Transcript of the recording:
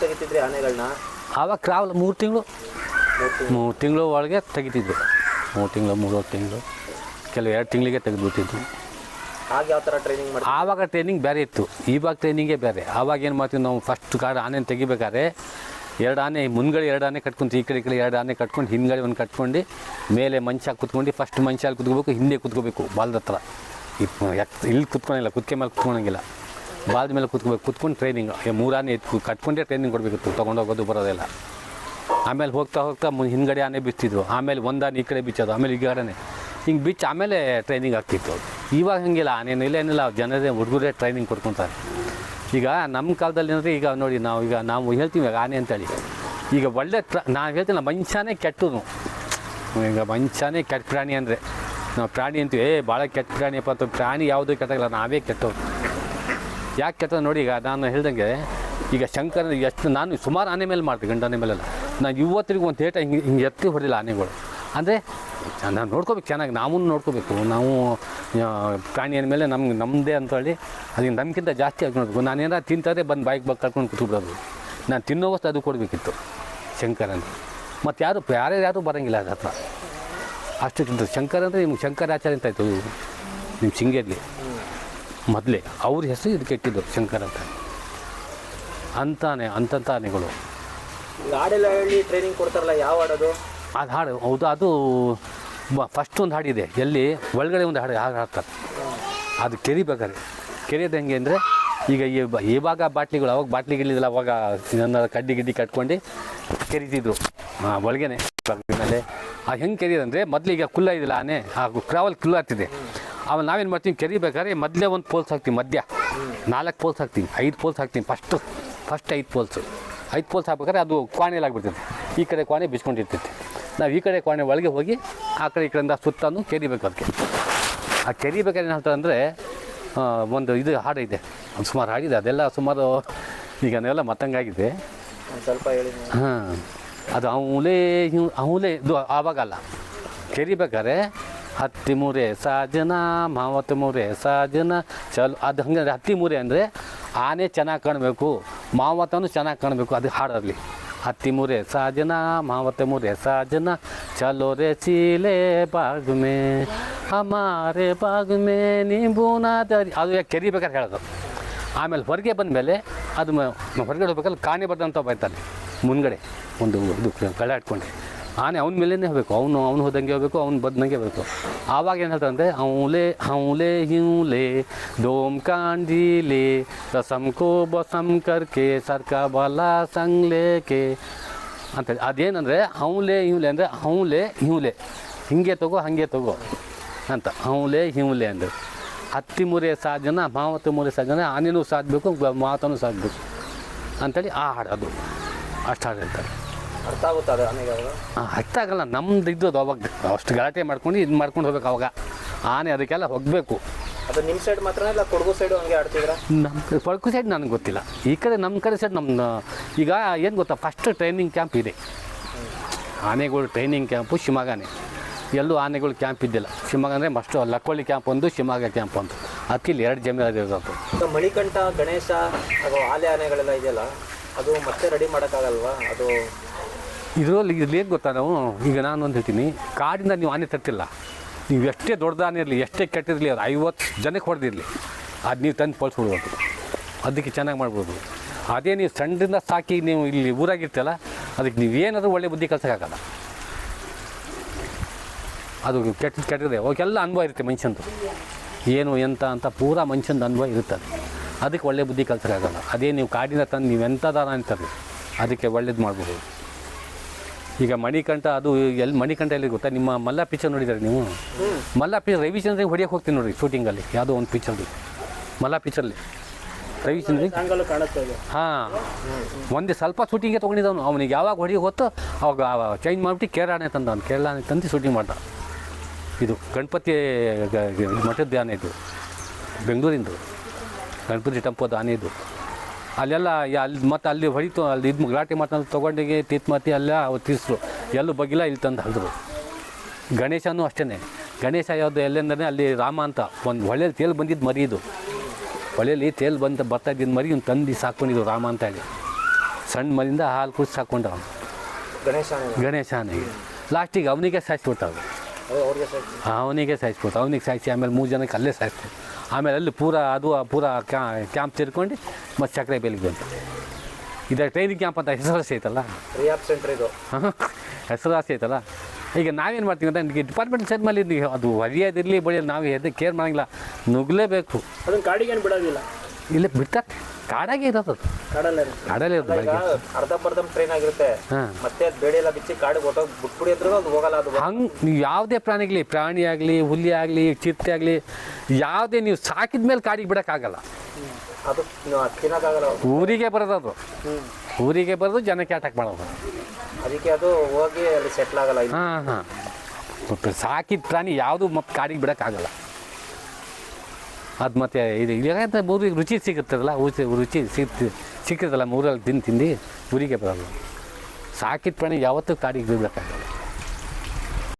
ತೆಗಿತಿದ್ರಿ ಆನೆಗಳನ್ನ ಆವಾಗ ಕ್ರಾವಲ್ ಮೂರು ತಿಂಗಳು. ಮೂರು ತಿಂಗಳು. ಮೂರು ಒಳಗೆ ತೆಗಿತಿದ್ರು ಮೂರು ತಿಂಗಳು ಮೂರುವರೆ ತಿಂಗಳು. ಕೆಲವು ಎರಡು ತಿಂಗಳಿಗೆ ತೆಗೆದುಬಿಟ್ಟಿದ್ರು ಆಗ ಯಾವ ಥರ ಟ್ರೈನಿಂಗ್ ಮಾಡಿ ಆವಾಗ ಟ್ರೈನಿಂಗ್ ಬೇರೆ ಇತ್ತು. ಇವಾಗ ಟ್ರೈನಿಂಗೇ ಬೇರೆ. ಆವಾಗ ಏನು ಮಾಡ್ತೀವಿ ನಾವು ಫಸ್ಟ್ ಕಾಡು ಆನೆ ತೆಗಿಬೇಕಾದ್ರೆ ಎರಡು ಆನೆ ಮುಂದ್ಗಡೆ ಎರಡು ಆನೆ ಕಟ್ಕೊಂಡು ಈ ಕಡೆ ಈ ಕಡೆ ಎರಡು ಆನೆ ಕಟ್ಕೊಂಡು ಹಿಂದ್ಗಡೆ ಒಂದು ಕಟ್ಕೊಂಡು ಮೇಲೆ ಮಂಚ ಕುತ್ಕೊಂಡು ಫಸ್ಟ್ ಮಂಚಲ್ಲಿ ಕುತ್ಕೋಬೇಕು ಹಿಂದೆ ಕುತ್ಕೋಬೇಕು ಬಾಲ್ದ ಹತ್ರ ಇಲ್ಲಿ ಕುತ್ಕೊಳಂಗಿಲ್ಲ ಕುತ್ಕೆ ಮೇಲೆ ಕುತ್ಕೊಳಂಗಿಲ್ಲ. ಬಾಲ್ದ ಮೇಲೆ ಕೂತ್ಕೋಬೇಕು, ಕುತ್ಕೊಂಡು ಟ್ರೈನಿಂಗ್ ಮೂರಾನೆ ಆನೆ ಎತ್ತು ಕಟ್ಕೊಂಡೇ ಟ್ರೈನಿಂಗ್ ಕೊಡಬೇಕಿತ್ತು ತೊಗೊಂಡೋಗೋದು ಬರೋದೆಲ್ಲ. ಆಮೇಲೆ ಹೋಗ್ತಾ ಹೋಗ್ತಾ ಮುಂದೆ ಹಿಂದ್ಗಡೆ ಆನೆ ಬಿಚ್ತಿದ್ವು ಆಮೇಲೆ ಒಂದಾನೆ ಈ ಕಡೆ ಬಿಚ್ಚೋದು ಆಮೇಲೆ ಈ ಕಡೆನೆ. ಹಿಂಗೆ ಬಿಚ್ಚಿ ಆಮೇಲೆ ಟ್ರೈನಿಂಗ್ ಆಗ್ತಿತ್ತು ಇವಾಗ ಹಂಗಿಲ್ಲ ಆನೇನು ಇಲ್ಲ, ಏನಿಲ್ಲ ಜನರೇ ಹುಡುಗರೇ ಟ್ರೈನಿಂಗ್ ಕೊಡ್ಕೊತಾರೆ ಈಗ ನಮ್ಮ ಕಾಲದಲ್ಲಿ ಅಂದರೆ ಈಗ ನೋಡಿ ನಾವು ಈಗ ನಾವು ಹೇಳ್ತೀವಿ, ಈಗ ಆನೆ ಅಂತೇಳಿ. ಈಗ ಒಳ್ಳೆ ಟ್ರ ನಾನು ಹೇಳ್ತೀನಿ ಮನುಷ್ಯನೇ ಕೆಟ್ಟದು ಈಗ ಮನುಷ್ಯನೇ ಕೆಟ್ಟ ಪ್ರಾಣಿ ಅಂದರೆ. ನಾವು ಪ್ರಾಣಿ ಅಂತೀವಿ, ಏ ಭಾಳ ಕೆಟ್ಟ ಪ್ರಾಣಿಯಪ್ಪ ಅಂತ ಪ್ರಾಣಿ ಯಾವುದೂ ಕೆಟ್ಟಾಗಲ್ಲ, ನಾವೇ ಕೆಟ್ಟವ್ರು. ಯಾಕೆ ಕೆಟ್ಟದ ನೋಡಿ ಈಗ ನಾನು ಹೇಳ್ದಂಗೆ ಈಗ ಶಂಕರ ಎಷ್ಟು ನಾನು ಸುಮಾರು ಆನೆ ಮೇಲೆ ಮಾಡ್ತೀನಿ ಗಂಡ ಆನೆ ಮೇಲೆಲ್ಲ. ನಾನು ಇವತ್ತಿಗೂ ಒಂದು ಥೇಟ ಹಿಂಗೆ ಹಿಂಗೆ ಎತ್ತಿ ಹೊಡಿಲ್ಲ ಆನೆಗಳು. ಅಂದರೆ ನಾನು ನೋಡ್ಕೋಬೇಕು ಚೆನ್ನಾಗಿ ನಾವು ನೋಡ್ಕೋಬೇಕು. ನಾವು ಆ, ಪ್ರಾಣಿ ಮೇಲೆ ನಮ್ಗೆ ನಮ್ಮದೇ ಅಂತೇಳಿ ಅದಕ್ಕೆ ನಮ್ಗಿಂತ ಜಾಸ್ತಿ ಆಗಿ ನೋಡಬೇಕು. ನಾನು ಏನಾರು ತಿಂತಾರೆ ಬಂದು ಬೈಕ್ ಬಗ್ಗೆ ಕರ್ಕೊಂಡು ಕೂತ್ಬಿಡೋದು. ನಾನು ತಿನ್ನೋವಷ್ಟು ಅದು ಕೊಡಬೇಕಿತ್ತು ಶಂಕರನ ಮತ್ತು ಯಾರು ಯಾರೇ ಯಾರೂ ಬರೋಂಗಿಲ್ಲ ಅದ್ರ ಹತ್ರ. ಅಷ್ಟು ಶಂಕರ್ ಅಂದರೆ ನಿಮ್ಗೆ ಶಂಕರಾಚಾರ್ಯ ಅಂತ ಆಯಿತು. ನಿಮ್ಮ ಶೃಂಗೇರಿ ಮೊದಲೇ ಅವ್ರ ಹೆಸರು ಇದಕ್ಕೆ ಇಟ್ಟಿದ್ದು ಶಂಕರ್ ಅಂತ. ಅಂತಾನೆ ಅಂತಂತಾನೆಗಳು. ಹಾಡೆಲ್ಲ ಹೇಳಿ ಟ್ರೈನಿಂಗ್ ಕೊಡ್ತಾರಲ್ಲ ಯಾವ ಹಾಡೋದು ಅದು? ಹಾಡು ಹೌದು ಅದು ಫಸ್ಟ್ ಒಂದು ಹಾಡಿದೆ. ಎಲ್ಲಿ? ಒಳಗಡೆ ಒಂದು ಹಾಡು ಹಾಡು ಹಾಡ್ತಾರೆ. ಅದು ಕೆರಿಬೇಕಾದ್ರೆ. ಕೆರೆಯೋದು ಹೆಂಗೆ ಅಂದರೆ ಈಗ ಇವಾಗ ಬಾಟ್ಲಿಗಳು ಅವಾಗ ಬಾಟ್ಲಿಗಳಿದ್ದಿಲ್ಲ ಅವಾಗ ನನ್ನ ಕಡ್ಡಿ ಗಿಡ್ಡಿ ಕಟ್ಕೊಂಡು ಕೆರಿತಿದ್ರು. ಒಳಗೇನೆ ಮೇಲೆ. ಆ ಹೆಂಗೆ ಕೆರಿಯೋದಂದರೆ ಮೊದಲಿಗೆ ಕುಲ್ಲ ಇದಿಲ್ಲ ಆನೆ. ಆ ಕ್ರಾವಲ್ ಕುಲ್ಲ ಆಮೇಲೆ ನಾವೇನು ಮಾಡ್ತೀವಿ? ಕೆರಿಬೇಕಾದ್ರೆ ಮೊದಲೇ ಒಂದು ಪೋಲ್ಸ್ ಹಾಕ್ತೀವಿ ಮಧ್ಯ. ನಾಲ್ಕು ಪೋಲ್ಸ್ ಹಾಕ್ತೀನಿ ಐದು ಪೋಲ್ಸ್ ಹಾಕ್ತೀನಿ ಫಸ್ಟು ಫಸ್ಟ್ ಐದು ಪೋಲ್ಸು ಐದು ಪೋಲ್ಸ್ ಹಾಕ್ಬೇಕಾದ್ರೆ ಅದು ಕ್ವಾಣೆಯಲ್ಲಿ ಆಗ್ಬಿಡ್ತೈತೆ. ಈ ಕಡೆ ಕ್ವಾಣೆ ಬಿಸ್ಕೊಂಡಿರ್ತೈತೆ. ನಾವು ಈ ಕಡೆ ಕ್ವಾಣೆ ಒಳಗೆ ಹೋಗಿ ಆ ಕಡೆ ಈ ಕಡೆಯಿಂದ ಸುತ್ತಾನು ಕೆರಿಬೇಕು ಅದಕ್ಕೆ. ಆ ಕೆರಿಬೇಕಾದ್ರೆ ಏನು ಅಂದರೆ ಒಂದು ಇದು ಹಾಡಿದೆ ಇದೆ. ಒಂದು ಸುಮಾರು ಹಾಡಿದೆ ಅದೆಲ್ಲ ಸುಮಾರು ಈಗ ನೆಲ್ಲ ಮತ್ತಂಗಾಗಿದೆ ಸ್ವಲ್ಪ ಹೇಳಿ. ಹಾಂ. ಅದು ಅವಲೇ ಅವಲೇ ಇದು ಆವಾಗಲ್ಲ. ಕೆರಿಬೇಕಾದ್ರೆ ಹತ್ತಿ ಮೂರೆ ಸಾಜನ, ಮಾವತ್ತು ಮೂರೆ ಸಾಜನ, ಚಲೋ ಅದು ಹಂಗಂದ್ರೆ ಹತ್ತಿ ಮೂರೆ ಅಂದರೆ ಆನೆ ಚೆನ್ನಾಗಿ ಕಾಣಬೇಕು ಮಾವತನು ಚೆನ್ನಾಗಿ ಕಾಣಬೇಕು, ಅದು ಹಾಡಲ್ಲಿ. ಹತ್ತಿ ಮೂರೆ ಸಾಜನ, ಮಾವತ್ತೆ ಮೂರೆ ಸಾಜನ, ಚಲೋ ರೇ ಚೀಲೆ ಬಾಗ್ ಮೇ ಹಮಾರೆ ಬಾಗ್ ಮೇ ನಿಂಬೂನಾ ದರಿ ಅದು ಕೆರಿಬೇಕಾದ್ರೆ ಹೇಳೋದು. ಆಮೇಲೆ ಹೊರಗೆ ಬಂದಮೇಲೆ ಅದು ಹೊರಗಡೆ ಹೋಗ್ಬೇಕಲ್ಲ, ಕಾಣೆ ಬರ್ದಂತ ಬೈತಾನೆ ಮುಂದ್ಗಡೆ. ಒಂದು ಇದು ಕಳೆ ಹಾಟ್ಕೊಂಡು ಆನೆ ಅವನ ಮೇಲೇ ಹೋಗಬೇಕು ಅವನು ಅವನು ಹೋದಂಗೆ ಹೋಗಬೇಕು, ಅವ್ನು ಬದ್ದಂಗೆ ಬೇಕು. ಆವಾಗ ಏನು ಹೇಳ್ತಾರೆ ಅಂದರೆ ಅವಲೆ ಅವಲೇ ಹಿಂಲೆ ಡೋಮ್ ಕಾಂಡಿಲೆ ರಸಂ ಕೋ ಬಸಂ ಕರ್ಕೆ, ಸರ್ಕ ಬಲ ಸಂಗ್ಲೇಕೆ ಅಂತೇಳಿ ಅದೇನಂದರೆ ಅವಲೆ ಇವ್ಲೆ ಅಂದರೆ ಅವಲೆ ಹಿಂಲೆ ಹಿಂಗೆ ತಗೋ, ಹಾಗೆ ತಗೋ ಅಂತ. ಅವಲೆ ಹಿಂಲೆ ಅಂದರೆ. ಹತ್ತಿ ಮುರೆ ಸಾಧನ, ಮಾವತ್ತು ಮುರೆ ಸಾಧನ, ಆನೆನೂ ಸಾಧಬೇಕು, ಮಾತನೂ ಸಾಧಬೇಕು. ಅಂತೇಳಿ ಆ ಹಾಡು ಅದು. ಅಷ್ಟು ಹಾಡು ಹೇಳ್ತಾರೆ. ಅರ್ಥ ಆಗುತ್ತಾ ಅದು ಆನೆಗೆ ಅವಾಗ? ಆ, ಅರ್ಥ ಆಗಲ್ಲ. ನಮ್ದು ಇದ್ದದ್ದು ಅವಾಗ. ಅಷ್ಟು ಗಲಾಟೆ ಮಾಡ್ಕೊಂಡು ಇದು ಮಾಡ್ಕೊಂಡು ಹೋಗ್ಬೇಕು ಅವಾಗ. ಆನೆ ಅದಕ್ಕೆಲ್ಲ ಹೋಗಬೇಕು. ಅದು ನಿಮ್ಮ ಸೈಡ್ ಮಾತ್ರ ಇಲ್ಲ ಕೊಡಗು ಸೈಡು ಹಂಗೆ ಆಡ್ತಿದ್ರ? ನಮ್ಮ ಕೊಡಗು ಸೈಡ್ ನನಗೆ ಗೊತ್ತಿಲ್ಲ. ಈ ಕಡೆ ನಮ್ಮ ಕಡೆ ಸೈಡ್ ನಮ್ಮ ಈಗ ಏನು ಗೊತ್ತಾ ಫಸ್ಟ್ ಟ್ರೈನಿಂಗ್ ಕ್ಯಾಂಪ್ ಇದೆ. ಆನೆಗಳು ಟ್ರೈನಿಂಗ್ ಕ್ಯಾಂಪು ಶಿವಮೊಗ್ಗನೇ ಎಲ್ಲೂ ಆನೆಗಳು ಕ್ಯಾಂಪ್ ಇದ್ದಿಲ್ಲ. ಶಿವಮೊಗ್ಗ ಅಂದರೆ ಮಸ್ಟು ಲಕ್ಕೊಳ್ಳಿ ಕ್ಯಾಂಪ್ ಒಂದು ಶಿವಮೊಗ್ಗ ಕ್ಯಾಂಪ್ ಒಂದು. ಅದಕ್ಕೆ ಇಲ್ಲಿ ಎರಡು ಜಮೀನು ಮಣಿಕಂಠ ಗಣೇಶ ಅಥವಾ ಆಲೆ ಆನೆಗಳೆಲ್ಲ ಇದೆಯಲ್ಲ ಅದು ಮತ್ತೆ ರೆಡಿ ಮಾಡೋಕ್ಕಾಗಲ್ವಾ? ಅದು ಇದರಲ್ಲಿ ಏನು ಗೊತ್ತಾ ನಾವು? ಈಗ ನಾನು ಒಂದು ಹೇಳ್ತೀನಿ. ಕಾಡಿಂದ ನೀವು ಆನೆ ತರ್ತಿಲ್ಲ. ನೀವು ಎಷ್ಟೇ ದೊಡ್ಡದಾನೆ ಇರಲಿ, ಎಷ್ಟೇ ಕೆಟ್ಟಿರಲಿ, ಅದು ಐವತ್ತು ಜನಕ್ಕೆ ಹೊಡೆದಿರಲಿ, ಅದು ನೀವು ತಂದು ಪಳ್ಸ್ಬಿಡ್ಬೋದು ಅದಕ್ಕೆ ಚೆನ್ನಾಗಿ ಮಾಡ್ಬೋದು. ಅದೇ ನೀವು ಸಣ್ಣದಿಂದ ಸಾಕಿ ನೀವು ಇಲ್ಲಿ ಊರಾಗಿರ್ತಲ್ಲ ಅದಕ್ಕೆ ನೀವೇನಾದರೂ ಒಳ್ಳೆ ಬುದ್ಧಿ ಕಲ್ಸೋಕ್ಕಾಗಲ್ಲ ಅದು ಕೆಟ್ಟ ಕೆಟ್ಟದೆ ಅವಕ್ಕೆಲ್ಲ ಅನುಭವ ಇರುತ್ತೆ ಮನುಷ್ಯಂದು. ಏನು, ಎಂತ ಅಂತ ಪೂರಾ ಮನುಷ್ಯಂದು ಅನುಭವ ಇರುತ್ತದೆ. ಅದಕ್ಕೆ ಒಳ್ಳೆ ಬುದ್ಧಿ ಕಲ್ಸೋಕ್ಕಾಗಲ್ಲ ಅದೇ ನೀವು ಕಾಡಿನ ತಂದು ನೀವು ಎಂಥದಾರ ಅಂತ ಅದಕ್ಕೆ ಒಳ್ಳೇದು ಮಾಡ್ಬೋದು. ಈಗ ಮಣಿಕಂಠ ಅದು ಎಲ್ಲಿ ಮಣಿಕಂಠ ಎಲ್ಲಿ ಗೊತ್ತಾ? ನಿಮ್ಮ ಮಲ್ಲ ಪಿಕ್ಚರ್ ನೋಡಿದ್ದಾರೆ ನೀವು? ಮಲ್ಲ ಪಿಕ್ಚರ್ ರವಿಚಂದ್ರಿಗೆ ಹೊಡಿಯೋಕೆ ಹೋಗ್ತೀನಿ ನೋಡಿ ಶೂಟಿಂಗಲ್ಲಿ ಯಾವುದೋ ಒಂದು ಪಿಕ್ಚರ್ ಮಲ್ಲ ಪಿಕ್ಚರ್ಲಿ ರವಿಚಂದ್ರಿ ಹಾಂ. ಒಂದೇ ಸ್ವಲ್ಪ ಶೂಟಿಂಗೇ ತೊಗೊಂಡಿದ್ದವನು. ಅವನಿಗೆ ಯಾವಾಗ ಹೊಡಿಯೋ ಹೊತ್ತು ಅವಾಗ ಚೇಂಜ್ ಮಾಡಿಬಿಟ್ಟು ಕೇರಳನೇ ತಂದ ಅವ್ನು. ಕೇರಳ ಆನೆ ತಂದು ಶೂಟಿಂಗ್ ಮಾಡ್ದ. ಇದು ಗಣಪತಿ ಮಠದ ಆನೆ ಇದು. ಬೆಂಗಳೂರಿಂದು. ಗಣಪತಿ ಟೆಂಪೋದ ಆನೆ ಇದು. ಅಲ್ಲೆಲ್ಲ ಅಲ್ಲಿ ಮತ್ತು ಅಲ್ಲಿ ಹೊಡಿತು ಅಲ್ಲಿ ಇದು ಗಲಾಟೆ ತಗೊಂಡಿಗೆ ತೊಗೊಂಡಿಗೆ ತೀತ್ಮತಿ ಅಲ್ಲ ಅವ್ರು ತೀರ್ಸ್ರು. ಎಲ್ಲೂ ಬಗ್ಗಿಲ್ಲ ಇಲ್ಲಿ ತಂದು ಹರಿದ್ರು ಗಣೇಶನೂ ಅಷ್ಟೇ ಗಣೇಶ ಯಾವುದು ಎಲ್ಲೆಂದ್ರೆ ಅಲ್ಲಿ ರಾಮ ಅಂತ ಒಂದು ಹೊಳೆಯಲ್ಲಿ ತೇಲ್ ಬಂದಿದ್ದು ಮರಿ ಇದು. ಹೊಳೆಯಲ್ಲಿ ತೇಲ್ ಬಂದು ಬರ್ತಾ ಇದ್ದಿದ್ದು ಮರಿ ಇವ್ನು ತಂದು ಸಾಕೊಂಡಿದ್ದು ರಾಮ ಅಂತ ಹೇಳಿ. ಸಣ್ಣ ಮರಿಂದ ಹಾಲು ಕುಡಿಸಿ ಸಾಕೊಂಡ ಗಣೇಶ ಆನೆ ಗಣೇಶ ಆನೆಗೆ ಲಾಸ್ಟಿಗೆ ಅವನಿಗೆ ಸಾಯಿಸ್ಬಿಟ್ಟವ್ರು. ಅವನಿಗೆ ಸಾಯಿಸ್ಬೋದು. ಅವನಿಗೆ ಸಾಯಿಸಿ ಆಮೇಲೆ ಮೂರು ಜನಕ್ಕೆ ಅಲ್ಲೇ ಸಾಯಿಸ್ತು ಆಮೇಲೆ ಅಲ್ಲಿ ಪೂರ ಅದು ಪೂರ ಕ್ಯಾಂಪ್ ತಿರ್ಕೊಂಡು ಮತ್ತು ಸಕ್ಕರೆ ಬೇಲಿಗೆ ಬಂತು ಇದು ಟ್ರೈನಿಂಗ್ ಕ್ಯಾಂಪ್ ಅಂತ ಹೆಸರಾಸಿ ಐತಲ್ಲ? ಇದು. ಹೆಸರುವಾಸಿ ಐತಲ್ಲ? ಈಗ ನಾವೇನು ಮಾಡ್ತೀವಿ ಅಂತ ಡಿಪಾರ್ಟ್ಮೆಂಟ್ ಸೈಡ್ ಮೇಲೆ ಅದು ಹೊರಿಯೋದಿರಲಿ ಬಳಿಯಲ್ಲಿ. ನಾವು ಎದ್ದು ಕೇರ್ ಮಾಡೋಂಗಿಲ್ಲ. ನುಗ್ಲೇಬೇಕು. ಅದನ್ನು ಕಾಡಿಗೆ ಏನು ಬಿಡೋದಿಲ್ಲ ಇಲ್ಲೇ ಬಿಡ್ತಾರೆ ಕಾಡಾಗೆ ಇರೋದು ಅದು. ಕಾಡಲ್ಲೇ ಕಾಡಲ್ಲೇ ಇರೋದು ಈಗ ಬೆಳಗ್ಗೆ. ಅರ್ಧಂಬರ್ಧ ಟ್ರೈನ್ ಆಗಿರುತ್ತೆ. ಹಾಂ. ಮತ್ತೆ ಅದು ಬೇಡ ಎಲ್ಲ ಬಿಚ್ಚಿ ಕಾಡಿಗೆ ಹೊಟ್ಟೋಗಿ ಬಿಟ್ಬಿಡಿ ಅಂದ್ರೂ ಅದು ಹೋಗಲ್ಲ ಅದು ಹಂಗೆ ನೀವು ಯಾವುದೇ ಪ್ರಾಣಿಗಲಿ ಪ್ರಾಣಿ ಆಗಲಿ ಹುಲಿ ಆಗಲಿ ಚಿರತೆ ಆಗಲಿ ಯಾವುದೇ ನೀವು ಸಾಕಿದ ಮೇಲೆ ಕಾಡಿಗೆ ಬಿಡೋಕ್ಕಾಗಲ್ಲ. ಅದು ತಿನ್ನೋಕ್ಕಾಗಲ್ಲ ಊರಿಗೆ ಬರೋದು ಅದು. ಊರಿಗೆ ಬರೋದು ಜನಕ್ಕೆ ಅಟ್ಯಾಕ್ ಮಾಡೋದು. ಅದಕ್ಕೆ ಅದು ಹೋಗಿ ಅಲ್ಲಿ ಸೆಟ್ಲ್ ಆಗಲ್ಲ ಇಲ್ಲಿ ಹಾಂ ಹಾಂ. ಸಾಕಿದ ಪ್ರಾಣಿ ಯಾವುದು ಮತ್ತೆ ಕಾಡಿಗೆ ಬಿಡೋಕ್ಕಾಗಲ್ಲ. ಅದು ಮತ್ತೆ ಇದು ಯಾಕಂದರೆ ಊರಿಗೆ ರುಚಿ ಸಿಗುತ್ತದಲ್ಲ? ಊಚಿ ರುಚಿ ಸಿಗ್ತಿ ಸಿಕ್ಕಿರ್ತಲ್ಲ ಮೂರಲ್ಲಿ ತಿಂದು ತಿಂದು ಊರಿಗೆ ಬರೋದು. ಸಾಕಿದ ಪ್ರಾಣಿ ಯಾವತ್ತೂ ಕಾಡಿಗೆ ಬಿಡಬೇಕಾಗಲ್ಲ